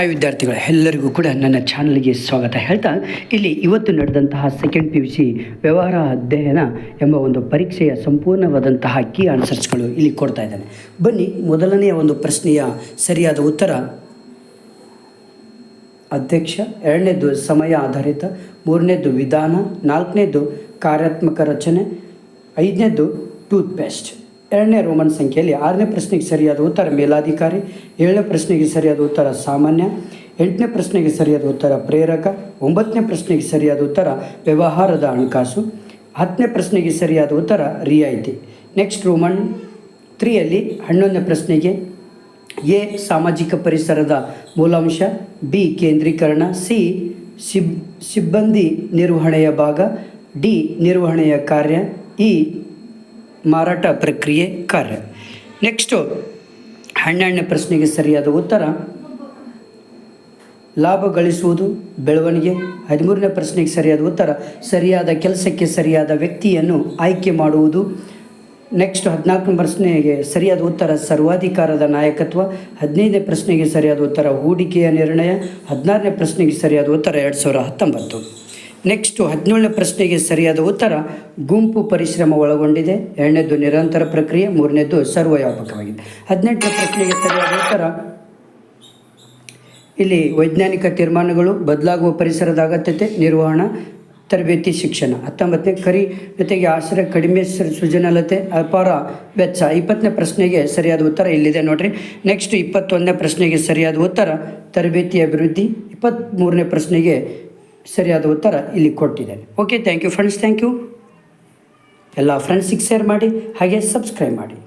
Hi ವಿದ್ಯಾರ್ಥಿಗಳು, ಎಲ್ಲರಿಗೂ ಕೂಡ ನನ್ನ ಚಾನಲ್ಗೆ ಸ್ವಾಗತ. ಹೇಳ್ತಾ, ಇಲ್ಲಿ ಇವತ್ತು ನಡೆದಂತಹ ಸೆಕೆಂಡ್ ಪಿ ಯು ಸಿ ವ್ಯವಹಾರ ಅಧ್ಯಯನ ಎಂಬ ಒಂದು ಪರೀಕ್ಷೆಯ ಸಂಪೂರ್ಣವಾದಂತಹ ಕೀ ಆನ್ಸರ್ಸ್ಗಳು ಇಲ್ಲಿ ಕೊಡ್ತಾ ಇದ್ದಾನೆ. ಬನ್ನಿ, ಮೊದಲನೆಯ ಒಂದು ಪ್ರಶ್ನೆಯ ಸರಿಯಾದ ಉತ್ತರ. ಅಧ್ಯಕ್ಷ, ಎರಡನೇದು ಸಮಯ ಆಧಾರಿತ, ಮೂರನೇದು ವಿಧಾನ, ನಾಲ್ಕನೇದು ಕಾರ್ಯಾತ್ಮಕ ರಚನೆ, ಐದನೇದು ಟೂತ್ ಪೇಸ್ಟ್ ಎರಡನೇ ರೋಮನ್ ಸಂಖ್ಯೆಯಲ್ಲಿ ಆರನೇ ಪ್ರಶ್ನೆಗೆ ಸರಿಯಾದ ಉತ್ತರ ಮೇಲಾಧಿಕಾರಿ, ಏಳನೇ ಪ್ರಶ್ನೆಗೆ ಸರಿಯಾದ ಉತ್ತರ ಸಾಮಾನ್ಯ, ಎಂಟನೇ ಪ್ರಶ್ನೆಗೆ ಸರಿಯಾದ ಉತ್ತರ ಪ್ರೇರಕ, ಒಂಬತ್ತನೇ ಪ್ರಶ್ನೆಗೆ ಸರಿಯಾದ ಉತ್ತರ ವ್ಯವಹಾರದ ಹಣಕಾಸು, ಹತ್ತನೇ ಪ್ರಶ್ನೆಗೆ ಸರಿಯಾದ ಉತ್ತರ ರಿಯಾಯಿತಿ. ನೆಕ್ಸ್ಟ್ ರೋಮನ್ ತ್ರೀಯಲ್ಲಿ ಹನ್ನೊಂದನೇ ಪ್ರಶ್ನೆಗೆ ಎ, ಸಾಮಾಜಿಕ ಪರಿಸರದ ಮೂಲಾಂಶ, ಬಿ, ಕೇಂದ್ರೀಕರಣ, ಸಿ, ಸಿಬ್, ಸಿಬ್ಬಂದಿ ನಿರ್ವಹಣೆಯ ಭಾಗ, ಡಿ, ನಿರ್ವಹಣೆಯ ಕಾರ್ಯ, ಇ ಮಾರಾಟ ಪ್ರಕ್ರಿಯೆ ಕಾರ್ಯ ನೆಕ್ಸ್ಟು ಹನ್ನೆರಡನೇ ಪ್ರಶ್ನೆಗೆ ಸರಿಯಾದ ಉತ್ತರ. ಲಾಭ ಗಳಿಸುವುದು ಬೆಳವಣಿಗೆ. ಹದಿಮೂರನೇ ಪ್ರಶ್ನೆಗೆ ಸರಿಯಾದ ಉತ್ತರ. ಸರಿಯಾದ ಕೆಲಸಕ್ಕೆ ಸರಿಯಾದ ವ್ಯಕ್ತಿಯನ್ನು ಆಯ್ಕೆ ಮಾಡುವುದು. ನೆಕ್ಸ್ಟ್ ಹದಿನಾಲ್ಕನೇ ಪ್ರಶ್ನೆಗೆ ಸರಿಯಾದ ಉತ್ತರ. ಸರ್ವಾಧಿಕಾರದ ನಾಯಕತ್ವ. ಹದಿನೈದನೇ ಪ್ರಶ್ನೆಗೆ ಸರಿಯಾದ ಉತ್ತರ. ಹೂಡಿಕೆಯ ನಿರ್ಣಯ. ಹದಿನಾರನೇ ಪ್ರಶ್ನೆಗೆ ಸರಿಯಾದ ಉತ್ತರ. ಎರಡು ಸಾವಿರ ಹತ್ತೊಂಬತ್ತು. ನೆಕ್ಸ್ಟು ಹದಿನೇಳನೇ ಪ್ರಶ್ನೆಗೆ ಸರಿಯಾದ ಉತ್ತರ, ಗುಂಪು ಪರಿಶ್ರಮ ಒಳಗೊಂಡಿದೆ. ಎರಡನೇದು ನಿರಂತರ ಪ್ರಕ್ರಿಯೆ, ಮೂರನೇದು ಸರ್ವವ್ಯಾಪಕವಾಗಿದೆ. ಹದಿನೆಂಟನೇ ಪ್ರಶ್ನೆಗೆ ಸರಿಯಾದ ಉತ್ತರ, ಇಲ್ಲಿ ವೈಜ್ಞಾನಿಕ ತೀರ್ಮಾನಗಳು ಬದಲಾಗುವ ಪರಿಸರದ ಅಗತ್ಯತೆ, ನಿರ್ವಹಣಾ, ತರಬೇತಿ, ಶಿಕ್ಷಣ. ಹತ್ತೊಂಬತ್ತನೇ ಕರಿ ಜೊತೆಗೆ ಆಶ್ರಯ, ಕಡಿಮೆ ಸೃಜನಲತೆ, ಅಪಾರ ವೆಚ್ಚ. ಇಪ್ಪತ್ತನೇ ಪ್ರಶ್ನೆಗೆ ಸರಿಯಾದ ಉತ್ತರ ಇಲ್ಲಿದೆ ನೋಡ್ರಿ. ನೆಕ್ಸ್ಟ್ ಇಪ್ಪತ್ತೊಂದನೇ ಪ್ರಶ್ನೆಗೆ ಸರಿಯಾದ ಉತ್ತರ, ತರಬೇತಿ ಅಭಿವೃದ್ಧಿ. ಇಪ್ಪತ್ತ್ಮೂರನೇ ಪ್ರಶ್ನೆಗೆ ಸರಿಯಾದ ಉತ್ತರ ಇಲ್ಲಿ ಕೊಟ್ಟಿದ್ದೇನೆ. Okay thank you friends thank you ಎಲ್ಲ ಫ್ರೆಂಡ್ಸಿಗೆ ಶೇರ್ ಮಾಡಿ, ಹಾಗೆ ಸಬ್ಸ್ಕ್ರೈಬ್ ಮಾಡಿ.